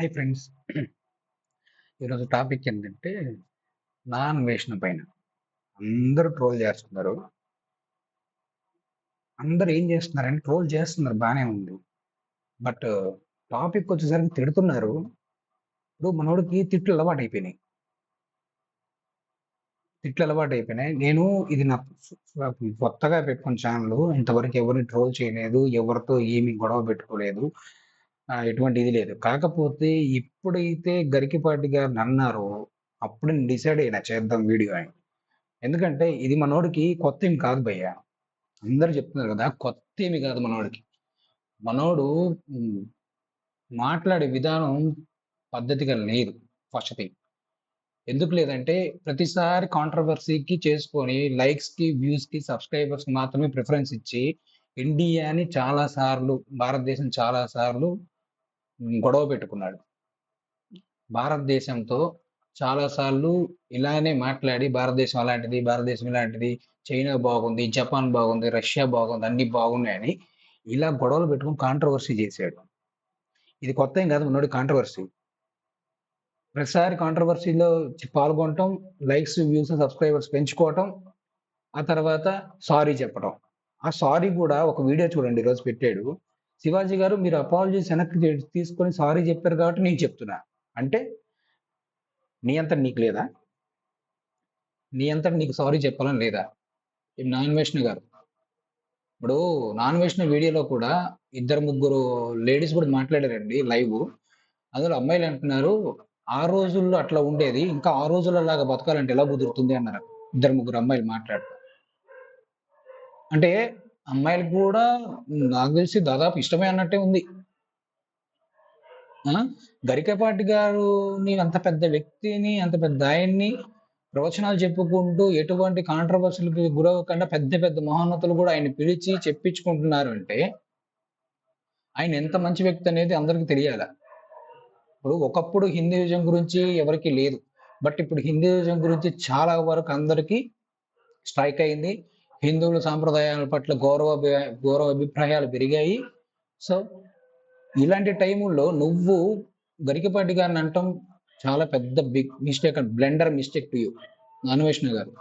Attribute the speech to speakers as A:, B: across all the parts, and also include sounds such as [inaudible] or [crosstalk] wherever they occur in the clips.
A: Hi friends [clears throat] ఈరోజు topic ఏంటంటే నా అన్వేషణ పైన. అందరూ ట్రోల్ చేస్తున్నారు. అందరూ ఏం చేస్తున్నారంటే ట్రోల్ చేస్తున్నారు బాగానే ఉంది. బట్ టాపిక్ వచ్చేసరికి తిడుతున్నారు. ఇప్పుడు మనోడికి తిట్లు అలవాటు అయిపోయినాయి. తిట్లు అలవాటు అయిపోయినాయి. నేను ఇది నా కొత్తగా పెట్టుకున్న ఛానల్ ఇంతవరకు ఎవరిని ట్రోల్ చేయలేదు ఎవరితో ఏమి గొడవ పెట్టుకోలేదు. ఎటువంటి ఇది లేదు. కాకపోతే ఇప్పుడైతే గరికిపాటి గారు అన్నారో అప్పుడు నేను డిసైడ్ అయినా చేద్దాం వీడియో అని. ఎందుకంటే ఇది మనోడికి కొత్త ఏమి కాదు భయ్య. అందరు చెప్తున్నారు కదా కొత్త ఏమి కాదు మనోడికి. మనోడు మాట్లాడే విధానం పద్ధతిగా లేదు ఫస్ట్ థింగ్. ఎందుకు లేదంటే ప్రతిసారి కాంట్రవర్సీకి చేసుకొని లైక్స్కి వ్యూస్కి సబ్స్క్రైబర్స్కి మాత్రమే ప్రిఫరెన్స్ ఇచ్చి ఇండియాని చాలాసార్లు భారతదేశం చాలా సార్లు గొడవ పెట్టుకున్నాడు. భారతదేశంతో చాలాసార్లు ఇలానే మాట్లాడి భారతదేశం అలాంటిది భారతదేశం ఇలాంటిది చైనా బాగుంది జపాన్ బాగుంది రష్యా బాగుంది అన్ని బాగున్నాయని ఇలా గొడవలు పెట్టుకుని కాంట్రవర్సీ చేశాడు. ఇది కొత్త ఏం కాదు ఉన్నోడి కాంట్రవర్సీ ప్రతిసారి కాంట్రవర్సీలో పాల్గొనటం లైక్స్ వ్యూస్ సబ్స్క్రైబర్స్ పెంచుకోవటం ఆ తర్వాత సారీ చెప్పడం ఆ సారీ కూడా ఒక వీడియో చూడండి ఈరోజు పెట్టాడు. శివాజీ గారు మీరు అపాలజీస్ వెనక్కి తీసుకొని సారీ చెప్పారు కాబట్టి నేను చెప్తున్నా. అంటే నీ అంత నీకు లేదా? నీ అంత నీకు సారీ చెప్పాలని లేదా? నాన్ వైష్ణవ్ గారు. ఇప్పుడు నాన్ వైష్ణవ్ వీడియోలో కూడా ఇద్దరు ముగ్గురు లేడీస్ కూడా మాట్లాడారండి లైవ్. అందులో అమ్మాయిలు అంటున్నారు ఆ రోజుల్లో అట్లా ఉండేది ఇంకా ఆ రోజుల్లో బతకాలంటే ఎలా కుదురుతుంది? అన్నారు. ఇద్దరు ముగ్గురు అమ్మాయిలు మాట్లాడుతూ అంటే అమ్మాయిలకు కూడా నాకు తెలిసి దాదాపు ఇష్టమే అన్నట్టే ఉంది. గరికపాటి గారుని అంత పెద్ద వ్యక్తిని అంత పెద్ద ఆయన్ని ప్రవచనాలు చెప్పుకుంటూ ఎటువంటి కాంట్రవర్సీలకు గురవకుండా పెద్ద పెద్ద మహోన్నతులు కూడా ఆయన పిలిచి చెప్పించుకుంటున్నారు అంటే ఆయన ఎంత మంచి వ్యక్తి అనేది అందరికీ తెలియాలి? ఇప్పుడు ఒకప్పుడు హిందూయిజం గురించి ఎవరికి లేదు. బట్ ఇప్పుడు హిందూయిజం గురించి చాలా వరకు అందరికీ స్ట్రైక్ అయింది. హిందువుల సాంప్రదాయాల పట్ల గౌరవ అభి- గౌరవ అభిప్రాయాలు పెరిగాయి. సో ఇలాంటి టైముల్లో నువ్వు గరికపాటి గారిని అంటాం చాలా పెద్ద big mistake and blunder mistake to you Anveshana గారు.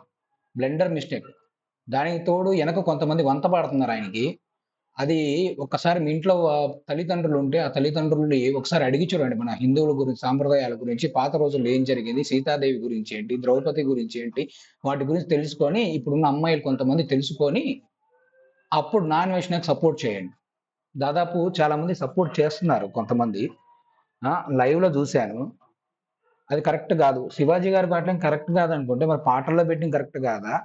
A: బ్లెండర్ మిస్టేక్ దానికి తోడు వెనక కొంతమంది వంత పాడుతున్నారు ఆయనకి. అది ఒక్కసారి మీ ఇంట్లో తల్లిదండ్రులు ఉంటే ఆ తల్లిదండ్రుల్ని ఒకసారి అడిగి చూడండి మన హిందువుల గురించి సాంప్రదాయాల గురించి. పాత రోజుల్లో ఏం జరిగింది? సీతాదేవి గురించి ఏంటి? ద్రౌపది గురించి ఏంటి? వాటి గురించి తెలుసుకొని ఇప్పుడున్న అమ్మాయిలు కొంతమంది తెలుసుకొని అప్పుడు నాన్ వేషనకి సపోర్ట్ చేయండి. దాదాపు చాలా మంది సపోర్ట్ చేస్తున్నారు కొంతమంది. లైవ్లో చూశాను. అది కరెక్ట్ కాదు. శివాజీ గారి పాటలు కరెక్ట్ కాదు అనుకుంటే మరి పాటల్లో పెట్టిన కరెక్ట్ కాదా?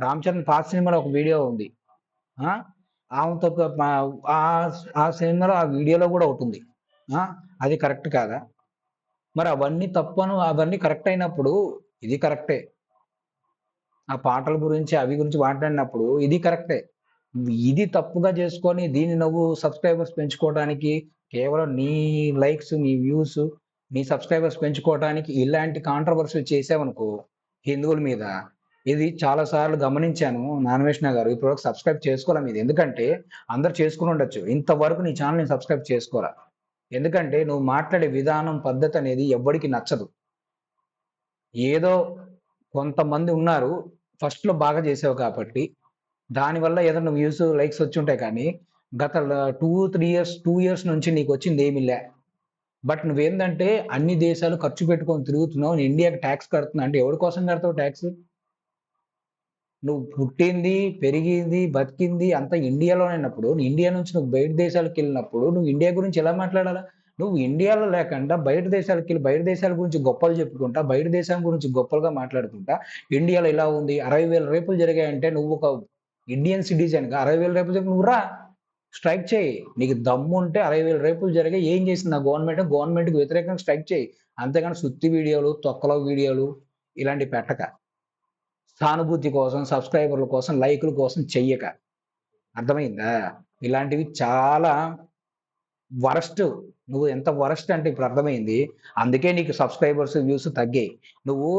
A: రామ్ చరణ్ పాత సినిమాలో ఒక వీడియో ఉంది. ఆమెతో ఆ ఆ సినిమాలో ఆ వీడియోలో కూడా ఒకటి ఉంది అది కరెక్ట్ కాదా? మరి అవన్నీ తప్పను అవన్నీ కరెక్ట్ అయినప్పుడు ఇది కరెక్టే. ఆ పాటల గురించి అవి గురించి మాట్లాడినప్పుడు ఇది కరెక్టే. ఇది తప్పుగా చేసుకొని దీన్ని నువ్వు సబ్స్క్రైబర్స్ పెంచుకోవడానికి కేవలం నీ లైక్స్ నీ వ్యూస్ నీ సబ్స్క్రైబర్స్ పెంచుకోవడానికి ఇలాంటి కాంట్రవర్సీ చేసావనుకో హిందువుల మీద ఇది చాలా సార్లు గమనించాను నానవేష్ణ గారు. ఇప్పుడు సబ్స్క్రైబ్ చేసుకోవాలి ఇది ఎందుకంటే అందరు చేసుకుని ఉండొచ్చు. ఇంతవరకు నీ ఛానల్ని సబ్స్క్రైబ్ చేసుకోరా ఎందుకంటే నువ్వు మాట్లాడే విధానం పద్ధతి అనేది ఎవ్వడికి నచ్చదు. ఏదో కొంతమంది ఉన్నారు ఫస్ట్లో బాగా చేసావు కాబట్టి. దానివల్ల ఏదైనా వ్యూస్ లైక్స్ వచ్చి ఉంటాయి కానీ గత two three years two years నుంచి నీకు వచ్చింది ఏమి లే. బట్ నువ్వేంటంటే అన్ని దేశాలు ఖర్చు పెట్టుకొని తిరుగుతున్నావు నేను ఇండియాకి ట్యాక్స్ కడుతున్నా అంటే ఎవరి కోసం కడతావు ట్యాక్స్? నువ్వు పుట్టింది పెరిగింది బతికింది అంతా ఇండియాలోనైనప్పుడు నువ్వు ఇండియా నుంచి నువ్వు బయట దేశాలకు వెళ్ళినప్పుడు నువ్వు ఇండియా గురించి ఎలా మాట్లాడాలా? నువ్వు ఇండియాలో లేకుండా బయట దేశాలకు వెళ్ళి బయట దేశాల గురించి గొప్పలు చెప్పుకుంటా బయట దేశం గురించి గొప్పలుగా మాట్లాడుకుంటా ఇండియాలో ఇలా ఉంది అరవై వేల రేపులు జరిగాయంటే నువ్వు ఒక ఇండియన్ సిటిజన్గా అరవై వేల రేపులు నువ్వు రా స్ట్రైక్ చేయి. నీకు దమ్ము ఉంటే అరవై వేల రేపులు జరిగాయి ఏం చేసింది ఆ గవర్నమెంట్ గవర్నమెంట్కి వ్యతిరేకంగా స్ట్రైక్ చేయి. అంతేగాని సుత్తి వీడియోలు తొక్కల వీడియోలు ఇలాంటి పెట్టక. సానుభూతి కోసం సబ్స్క్రైబర్ల కోసం లైకుల కోసం చెయ్యక. అర్థమైందా? ఇలాంటివి చాలా వరస్ట్. నువ్వు ఎంత వరస్ట్ అంటే ఇప్పుడు అర్థమైంది. అందుకే నీకు సబ్స్క్రైబర్స్ వ్యూస్ తగ్గాయి. నువ్వు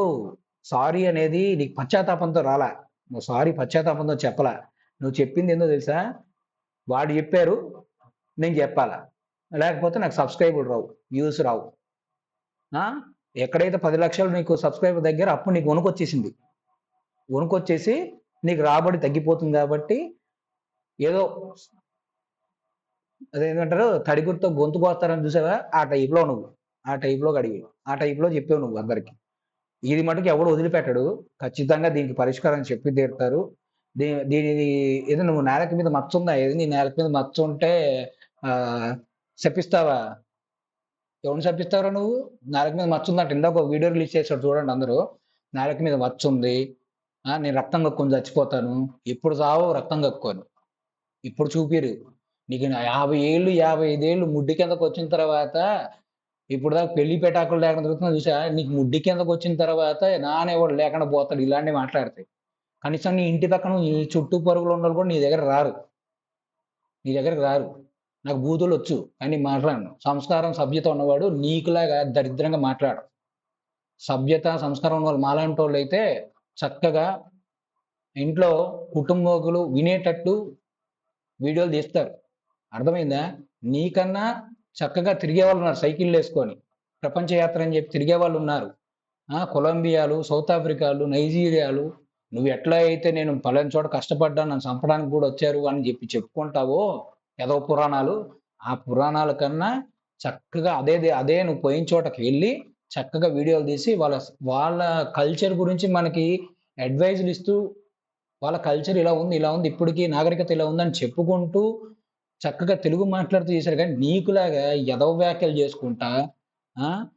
A: సారీ అనేది నీకు పశ్చాత్తాపంతో రాలా. నువ్వు సారీ పశ్చాత్తాపంతో చెప్పలా. నువ్వు చెప్పింది ఏందో తెలుసా? వాడు చెప్పారు నేను చెప్పాలా? లేకపోతే నాకు సబ్స్క్రైబులు రావు వ్యూస్ రావు. ఎక్కడైతే పది లక్షలు నీకు సబ్స్క్రైబర్ దగ్గర అప్పుడు నీకు వణుకొచ్చేసింది. వణుకొచ్చేసి నీకు రాబడి తగ్గిపోతుంది కాబట్టి ఏదో అదేంటంటారు తడిగురితో గొంతు కోస్తారని చూసావా? ఆ టైప్లో నువ్వు ఆ టైప్లో అడిగి ఆ టైప్లో చెప్పావు నువ్వు అందరికి. ఇది మటుకు ఎవడు వదిలిపెట్టడు. ఖచ్చితంగా దీనికి పరిష్కారం చెప్పి తీరుతారు. దీ దీని ఏదో నువ్వు నేలకి మీద మచ్చ ఉందా? ఏది నీ నేలకి మీద మచ్చ ఉంటే ఆ, శపిస్తావా? ఎవరిని శపిస్తావురా నువ్వు? నేలకి మీద మచ్చ ఉందంట. ఇందాక ఒక వీడియో రిలీజ్ చేశాడు చూడండి అందరూ. నేలకి మీద మచ్చ ఉంది. నేను రక్తం కక్కుని చచ్చిపోతాను. ఇప్పుడు చావో రక్తం కక్కుని. ఇప్పుడు చూపిరు. నీకు యాభై ఏళ్ళు యాభై ఐదేళ్ళు ముడ్డి కిందకు వచ్చిన తర్వాత ఇప్పుడు దాకా పెళ్ళి పెటాకులు లేకుండా తిరుగుతున్నా చూసా నీకు ముడ్డి కిందకు వచ్చిన తర్వాత నానేవాడు లేకుండా పోతాడు. ఇలాంటివి మాట్లాడతాయి. కనీసం నీ ఇంటి పక్కన నీ చుట్టూ పరుగులు ఉన్న వాళ్ళు కూడా నీ దగ్గర రారు. నీ దగ్గరకు రారు. నాకు బూతులు వచ్చు అని మాట్లాడను. సంస్కారం సభ్యత ఉన్నవాడు నీకులాగా దరిద్రంగా మాట్లాడు సభ్యత సంస్కారం ఉన్న వాళ్ళు మాలాంటి వాళ్ళు అయితే చక్కగా ఇంట్లో కుటుంబకులు వినేటట్టు వీడియోలు తీస్తారు. అర్థమైందా? నీకన్నా చక్కగా తిరిగే వాళ్ళు ఉన్నారు సైకిళ్ళు వేసుకొని. ప్రపంచ యాత్ర అని చెప్పి తిరిగే వాళ్ళు ఉన్నారు కొలంబియాలు సౌత్ ఆఫ్రికాలు నైజీరియాలు నువ్వు ఎట్లా అయితే నేను పలాని చోట కష్టపడ్డా నన్ను చంపడానికి కూడా వచ్చారు అని చెప్పి చెప్పుకుంటావో ఏదో పురాణాలు ఆ పురాణాల కన్నా చక్కగా అదే అదే నువ్వు పోయిన చోటకి వెళ్ళి చక్కగా వీడియోలు తీసి వాళ్ళ వాళ్ళ కల్చర్ గురించి మనకి అడ్వైజులు ఇస్తూ వాళ్ళ కల్చర్ ఇలా ఉంది ఇలా ఉంది ఇప్పటికీ నాగరికత ఇలా ఉందని చెప్పుకుంటూ చక్కగా తెలుగు మాట్లాడుతూ చేశారు. కానీ నీకులాగా ఎదవ వ్యాఖ్యలు చేసుకుంటా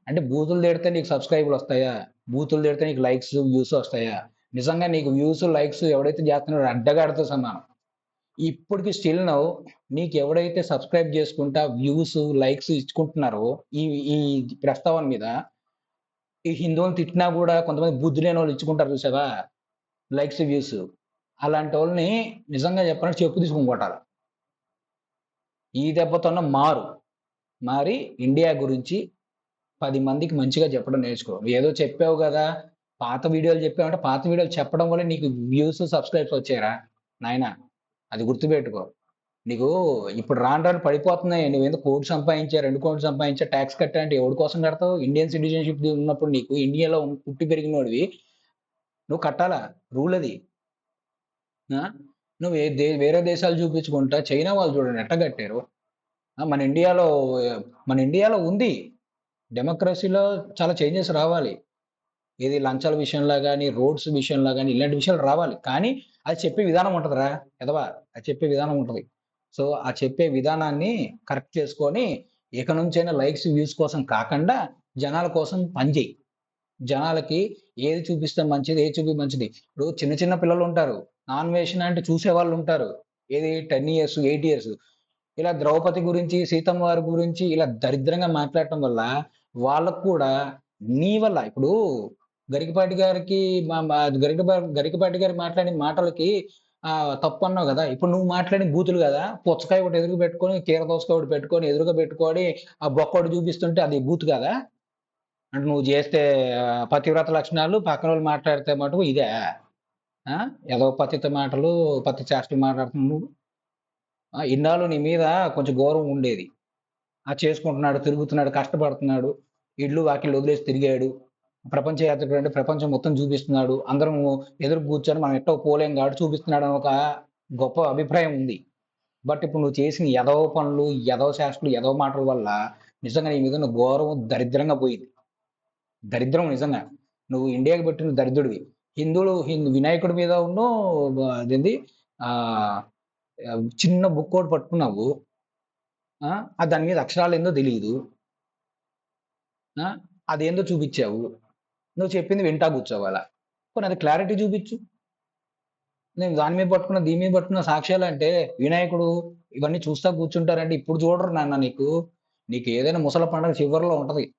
A: అంటే బూతులు తిడితే నీకు సబ్స్క్రైబులు వస్తాయా? బూతులు తిడితే నీకు లైక్స్ వ్యూస్ వస్తాయా? నిజంగా నీకు వ్యూస్ లైక్స్ ఎవడైతే చేస్తున్నాడో అడ్డగాడితో సమానం. ఇప్పటికి స్టిల్ నవ్వు నీకు ఎవడైతే సబ్స్క్రైబ్ చేసుకుంటా వ్యూస్ లైక్స్ ఇచ్చుకుంటున్నారో ఈ ఈ ప్రస్తావన మీద ఈ హిందువులు తిట్టినా కూడా కొంతమంది బుద్ధి లేని వాళ్ళు ఇచ్చుకుంటారు చూసావా? లైక్స్ వ్యూస్ అలాంటి వాళ్ళని నిజంగా చెప్పాలంటే చెప్పు తీసుకుని కొట్టాలి ఈ దెబ్బతోన్న మారు. మారి ఇండియా గురించి పది మందికి మంచిగా చెప్పడం నేర్చుకో. ఏదో చెప్పావు కదా పాత వీడియోలు చెప్పావంటే పాత వీడియోలు చెప్పడం వల్ల నీకు వ్యూస్ సబ్స్క్రైబ్స్ వచ్చారా నాయనా అది గుర్తుపెట్టుకో. నీకు ఇప్పుడు రాను రాను పడిపోతున్నాయి. నువ్వు ఎందుకు కోటి సంపాదించా రెండు కోట్లు సంపాదించా ట్యాక్స్ కట్టా అంటే ఎవరి కోసం కడతావు? ఇండియన్ సిటిజన్షిప్ ఉన్నప్పుడు నీకు ఇండియాలో పుట్టి పెరిగినోడివి. నువ్వు కట్టాలా? రూల్ అది. నువ్వు ఏ వేరే దేశాలు చూపించుకుంటా చైనా వాళ్ళు చూడండి ఎట్ట కట్టారు? మన ఇండియాలో మన ఇండియాలో ఉంది. డెమోక్రసీలో చాలా చేంజెస్ రావాలి. ఇది లంచాల విషయంలో కానీ రోడ్స్ విషయంలో కానీ ఇలాంటి విషయాలు రావాలి. కానీ అది చెప్పే విధానం ఉంటుందిరా ఎదవా అది చెప్పే విధానం ఉంటుంది. సో ఆ చెప్పే విధానాన్ని కరెక్ట్ చేసుకొని ఇక నుంచైనా లైక్స్ వ్యూస్ కోసం కాకుండా జనాల కోసం పనిచేయి జనాలకి ఏది చూపిస్తే మంచిది ఏది చూపి మంచిది. ఇప్పుడు చిన్న చిన్న పిల్లలు ఉంటారు నాన్ వేషన్ అంటే చూసే వాళ్ళు ఉంటారు. ఏది టెన్ ఇయర్స్ ఎయిట్ ఇయర్స్ ఇలా ద్రౌపది గురించి సీతమ్మ వారి గురించి ఇలా దరిద్రంగా మాట్లాడటం వల్ల వాళ్ళకు కూడా నీ వల్ల ఇప్పుడు గరికపాటి గారికి మా మా గరికపా- గరికపాటి గారు మాట్లాడిన మాటలకి తప్పు అన్నావు కదా. ఇప్పుడు నువ్వు మాట్లాడిన బూతులు కదా. పుచ్చకాయ ఒకటి ఎదురుగా పెట్టుకొని కీర దోసకాయ ఒకటి పెట్టుకొని ఎదురుగా పెట్టుకొని ఆ బొక్కడు చూపిస్తుంటే అది బూత్ కదా. అంటే నువ్వు చేస్తే పతివ్రత లక్షణాలు పక్కన వాళ్ళు మాట్లాడితే మటుకు ఇదే. ఏదో పతిత మాటలు పతి చేష్టలు మాట్లాడుతున్నావు నువ్వు. ఇన్నాళ్ళు నీ మీద కొంచెం గౌరవం ఉండేది. ఆ చేసుకుంటున్నాడు తిరుగుతున్నాడు కష్టపడుతున్నాడు. ఇల్లు వాకిళ్ళు వదిలేసి తిరిగాడు. ప్రపంచ యాత్రికుడు అంటే ప్రపంచం మొత్తం చూపిస్తున్నాడు అందరం ఎదురు కూర్చొని మనం ఎట్టో పోలేం కాబట్టి చూపిస్తున్నాడు అని ఒక గొప్ప అభిప్రాయం ఉంది. బట్ ఇప్పుడు నువ్వు చేసిన ఎదవ పనులు ఎదవ శాస్త్రులు ఎదవ మాటల వల్ల నిజంగా నీ మీద గౌరవం దరిద్రంగా పోయింది. దరిద్రం నిజంగా. నువ్వు ఇండియాకి పెట్టిన దరిద్రుడివి. హిందువులు హిందూ వినాయకుడి మీద ఉన్న అదేంది? చిన్న బుక్ ఒకటి పట్టుకున్నావు. దాని మీద అక్షరాలు ఏందో తెలియదు అదేందో చూపించావు. నువ్వు చెప్పింది వింటా కూర్చోవాలా? కొన్ని అది క్లారిటీ చూపించు. నేను దాని మీద పట్టుకున్న దీని మీద పట్టుకున్న సాక్ష్యాలు అంటే వినాయకుడు ఇవన్నీ చూస్తా కూర్చుంటారంటే ఇప్పుడు చూడరు నాన్న నీకు. నీకు ఏదైనా ముసల పండుగ చివరిలో ఉంటది.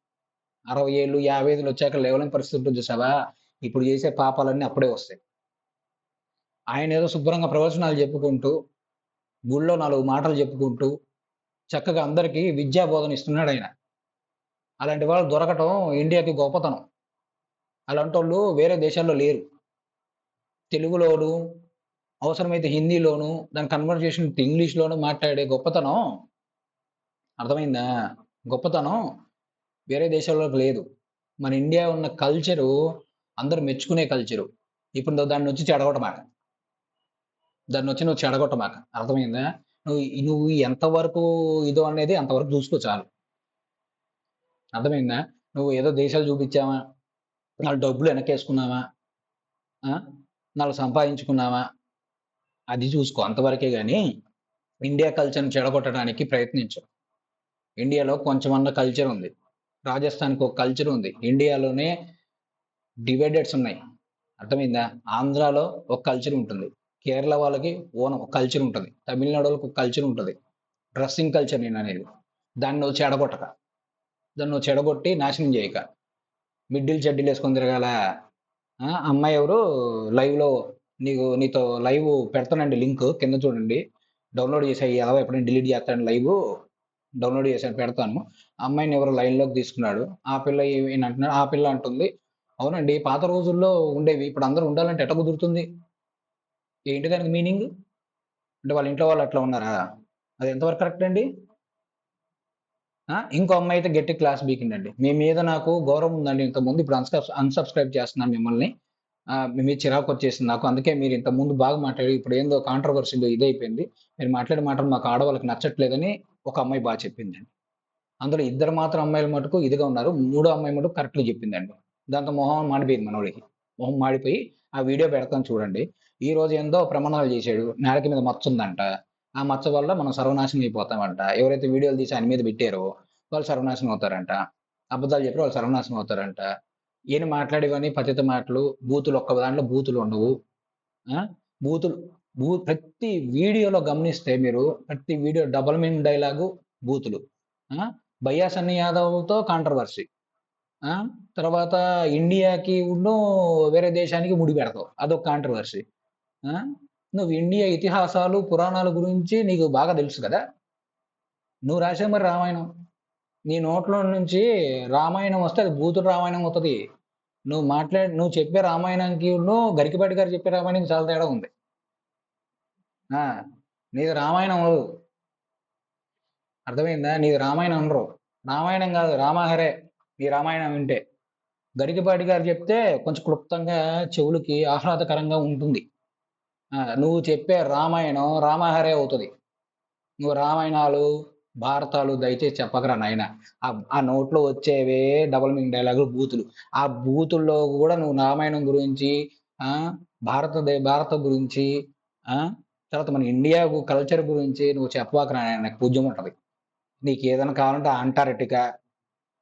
A: అరవై ఏళ్ళు యాభై ఐదులు వచ్చాక లేవలేని పరిస్థితి ఉంటుంది చూసావా? ఇప్పుడు చేసే పాపాలన్నీ అప్పుడే వస్తాయి. ఆయన ఏదో శుభ్రంగా ప్రవచనాలు చెప్పుకుంటూ గుళ్ళో నాలుగు మాటలు చెప్పుకుంటూ చక్కగా అందరికీ విద్యా బోధన ఇస్తున్నాడు ఆయన. అలాంటి వాళ్ళు దొరకటం ఇండియాకి గొప్పతనం. అలాంటి వాళ్ళు వేరే దేశాల్లో లేరు. తెలుగులోను అవసరమైతే హిందీలోను దాని కన్వర్జేషన్ ఇంగ్లీష్లోను మాట్లాడే గొప్పతనం అర్థమైందా? గొప్పతనం వేరే దేశాల్లో లేదు. మన ఇండియా ఉన్న కల్చరు అందరు మెచ్చుకునే కల్చరు ఇప్పుడు దాన్ని వచ్చి చెడగొట్టమాక. దాన్ని వచ్చి నువ్వు చెడగొట్టమాక. అర్థమైందా? నువ్వు నువ్వు ఎంతవరకు ఇదో అనేది అంతవరకు చూసుకో చాలు. అర్థమైందా? నువ్వు ఏదో దేశాలు చూపించావా? నాలుగు డబ్బులు వెనకేసుకున్నావా? నాలుగు సంపాదించుకున్నావా? అది చూసుకో అంతవరకే కానీ ఇండియా కల్చర్ని చెడగొట్టడానికి ప్రయత్నించరు ఇండియాలో కొంచెమన్న కల్చర్ ఉంది. రాజస్థాన్కి ఒక కల్చర్ ఉంది. ఇండియాలోనే డివైడెడ్స్ ఉన్నాయి. అర్థమైందా? ఆంధ్రాలో ఒక కల్చర్ ఉంటుంది. కేరళ వాళ్ళకి ఓన్ ఒక కల్చర్ ఉంటుంది. తమిళనాడు వాళ్ళకి ఒక కల్చర్ ఉంటుంది. డ్రెస్సింగ్ కల్చర్ నేను అనేది దాన్ని నువ్వు చెడగొట్టక. దాన్ని నువ్వు చెడగొట్టి నాశనం చేయక. మిడ్డిల్ చెడ్డీలు వేసుకొని తిరగాల? అమ్మాయి ఎవరు? లైవ్లో నీకు నీతో లైవ్ పెడతానండి లింక్ కింద చూడండి. డౌన్లోడ్ చేసాయి అలా ఎప్పుడైనా డిలీట్ చేస్తాను లైవ్ డౌన్లోడ్ చేసాను పెడతాను. అమ్మాయిని ఎవరు లైన్లోకి తీసుకున్నాడు? ఆ పిల్ల ఏం అంటున్నాడు? ఆ పిల్ల అంటుంది అవునండి పాత రోజుల్లో ఉండేవి ఇప్పుడు అందరూ ఉండాలంటే ఎట్ట కుదురుతుంది? ఏంటి దానికి మీనింగ్? అంటే వాళ్ళ ఇంట్లో వాళ్ళు అట్లా ఉన్నారా? అది ఎంతవరకు కరెక్ట్ అండి? ఇంకో అమ్మాయి అయితే గట్టి క్లాస్ బీకిందండి. మీ మీద నాకు గౌరవం ఉందండి. ఇంతకుముందు ఇప్పుడు అన్సబ్ అన్సబ్స్క్రైబ్ చేస్తున్నాను మిమ్మల్ని. మీ చిరాకు వచ్చేసింది నాకు. అందుకే మీరు ఇంత ముందు బాగా మాట్లాడి ఇప్పుడు ఏందో కాంట్రవర్సీలో ఇదైపోయింది. మీరు మాట్లాడే మాటలు మాకు ఆడవాళ్ళకి నచ్చట్లేదని ఒక అమ్మాయి బాగా చెప్పిందండి. అందులో ఇద్దరు మాత్రం అమ్మాయిలు మటుకు ఇదిగా ఉన్నారు. మూడో అమ్మాయి మటుకు కరెక్ట్గా చెప్పిందండి. దాంతో మొహం మాడిపోయింది మనోడికి. మొహం మాడిపోయి ఆ వీడియో పెడతాను చూడండి. ఈ రోజు ఏందో ప్రమాణాలు చేశాడు. నేలకి మీద మచ్చుందంట ఆ మచ్చ వల్ల మనం సర్వనాశనం అయిపోతామంట. ఎవరైతే వీడియోలు తీసి ఆయన మీద పెట్టారో వాళ్ళు సర్వనాశనం అవుతారంట. అబద్ధాలు చెప్పి వాళ్ళు సర్వనాశనం అవుతారంట. ఈయన మాట్లాడేవని పతిత మాటలు బూతులు ఒక్క దాంట్లో బూతులు ఉండవు. ఆ? బూతులు బూ ప్రతి వీడియోలో గమనిస్తే మీరు ప్రతి వీడియో డబల్ మీన్ డైలాగు బూతులు. ఆ? భయ్యా సన్ని యాదవ్తో కాంట్రవర్సీ తర్వాత ఇండియాకి ఉన్ను వేరే దేశానికి ముడి పెడతావు అదొక కాంట్రవర్సీ నువ్వు ఇండియా ఇతిహాసాలు పురాణాల గురించి నీకు బాగా తెలుసు కదా? నువ్వు రాసే మరి రామాయణం. నీ నోట్లో నుంచి రామాయణం వస్తే అది భూతుడు రామాయణం అవుతుంది. నువ్వు మాట్లాడి నువ్వు చెప్పే రామాయణానికి నువ్వు గారు చెప్పే రామాయణానికి చాలా తేడా ఉంది. నీది రామాయణం అవదు అర్థమైందా? నీది రామాయణం అనరు. రామాయణం కాదు రామహరే. నీ రామాయణం వింటే. గరికిపాటి గారు చెప్తే కొంచెం క్లుప్తంగా చెవులకి ఆహ్లాదకరంగా ఉంటుంది. ఆ, నువ్వు చెప్పే రామాయణం రామహరే అవుతుంది. నువ్వు రామాయణాలు భారతాలు దయచేసి చెప్పకరా నాయన. ఆ ఆ నోట్లో వచ్చేవే డబల్ మీనింగ్ డైలాగులు బూతులు. ఆ బూతుల్లో కూడా నువ్వు రామాయణం గురించి ఆ భారత దే- భారత గురించి ఆ తర్వాత మన ఇండియా కల్చర్ గురించి నువ్వు చెప్పకరా నాయన నాకు పూజ్యం ఉంటుంది. నీకు ఏదైనా కావాలంటే అంటార్టికా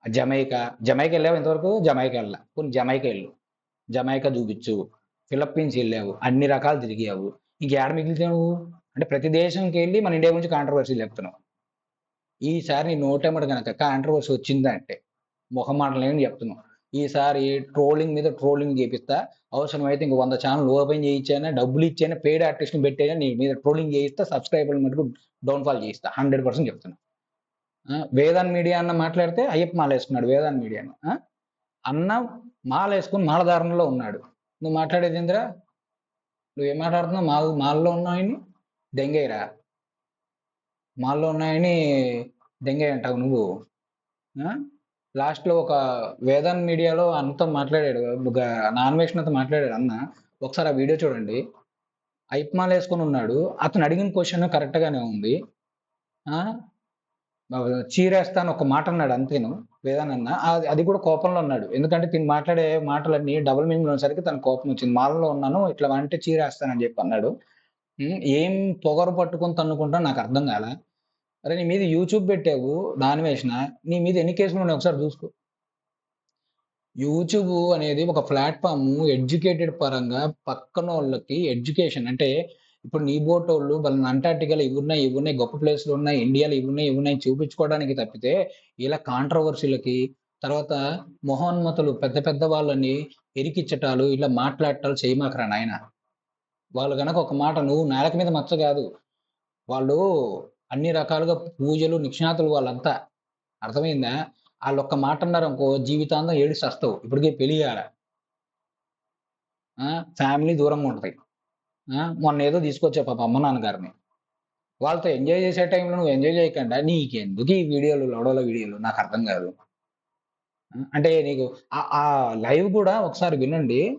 A: జమైకా జమైకా వెళ్ళావు ఇంతవరకు? జమైకా వెళ్ళా. కొన్ని జమైకా వెళ్ళు. జమైకా చూపించు. ఫిలిప్పీన్స్ వెళ్ళావు. అన్ని రకాలు తిరిగావు. ఇంకేడ మిగిలితే నువ్వు? అంటే ప్రతి దేశంకి వెళ్ళి మన ఇండియా గురించి కాంట్రవర్సీ చెప్తున్నావు ఈసారి నీ నోటెమ్మట కనుక కాంట్రవర్సీ వచ్చిందంటే ముఖమాటలేని చెప్తున్నావు. ఈసారి ట్రోలింగ్ మీద ట్రోలింగ్ చేపిస్తా. అవసరమైతే ఇంక వంద ఛానల్ ఓపెన్ చేయించానా డబ్బులు ఇచ్చానా పెయిడ్ ఆర్టిస్ట్ని పెట్టైనా నీ మీద ట్రోలింగ్ చేయిస్తా సబ్స్క్రైబర్ మటుకు డౌన్ఫాల్ చేయిస్తా. హండ్రెడ్ పర్సెంట్ చెప్తున్నా. వేదాన్ మీడియా అన్న మాట్లాడితే అయ్యప్ప మాల వేసుకున్నాడు వేదాన్ మీడియా అన్న అన్న మాల వేసుకుని మాలధారణలో ఉన్నాడు. నువ్వు మాట్లాడేది ఏందిరా? నువ్వేం మాట్లాడుతున్నావు? మాల్ మాల్లో ఉన్నాయని దెంగయ్యరా? మాల్లో ఉన్నాయని దెంగయ్య అంటావు నువ్వు. లాస్ట్లో ఒక వేదాన్ మీడియాలో అన్నతో మాట్లాడాడు. నాన్ నాన్ అంతా మాట్లాడాడు అన్న. ఒకసారి ఆ వీడియో చూడండి. ఐప్మాల్ వేసుకొని ఉన్నాడు. అతను అడిగిన క్వశ్చన్ కరెక్ట్గానే ఉంది. చీరేస్తాను ఒక మాట అన్నాడు అంతేను వేదానన్న అది అది కూడా కోపంలో ఉన్నాడు. ఎందుకంటే తిని మాట్లాడే మాటలన్నీ డబుల్ మీనింగ్ ఉన్నసరికి తన కోపం వచ్చింది. మాలలో ఉన్నాను ఇట్లా అంటే చీరేస్తానని చెప్పి అన్నాడు. ఏం పొగరు పట్టుకుని తన్నుకుంటా నాకు అర్థం కాల. అరే నీ మీద యూట్యూబ్ పెట్టావు దాని వేసిన నీ మీద ఎన్ని కేసులు ఉన్నాయి ఒకసారి చూసుకో. యూట్యూబ్ అనేది ఒక ప్లాట్ఫామ్ ఎడ్యుకేటెడ్ పరంగా పక్కన వాళ్ళకి ఎడ్యుకేషన్ అంటే ఇప్పుడు నీ బోటోళ్ళు వాళ్ళని అంటార్టికలో ఇవి ఉన్నాయి ఇవి ఉన్నాయి గొప్ప ప్లేస్లు ఉన్నాయి ఇండియాలో ఇవి ఉన్నాయి ఇవి ఉన్నాయి చూపించుకోవడానికి తప్పితే ఇలా కాంట్రవర్సీలకి తర్వాత మొహోన్మతులు పెద్ద పెద్ద వాళ్ళని ఎరికిచ్చటాలు ఇలా మాట్లాడటాలు చేయమాకరా నాయన? వాళ్ళు కనుక ఒక మాట నువ్వు నేలక మీద మచ్చ కాదు. వాళ్ళు అన్ని రకాలుగా పూజలు నిక్షణాతులు వాళ్ళంతా. అర్థమైందా? వాళ్ళు ఒక్క మాట అన్నారు అనుకో జీవితాంతం ఏడిసి సస్తావు ఇప్పటికే పెళ్ళి ఫ్యామిలీ దూరంగా ఉంటుంది. మొన్న ఏదో తీసుకొచ్చా పాప అమ్మ నాన్నగారిని. వాళ్ళతో ఎంజాయ్ చేసే టైంలో నువ్వు ఎంజాయ్ చేయకుండా నీకెందుకు ఈ వీడియోలు లొడవల వీడియోలు? నాకు అర్థం కాదు. అంటే నీకు ఆ- ఆ లైవ్ కూడా ఒకసారి వినండి.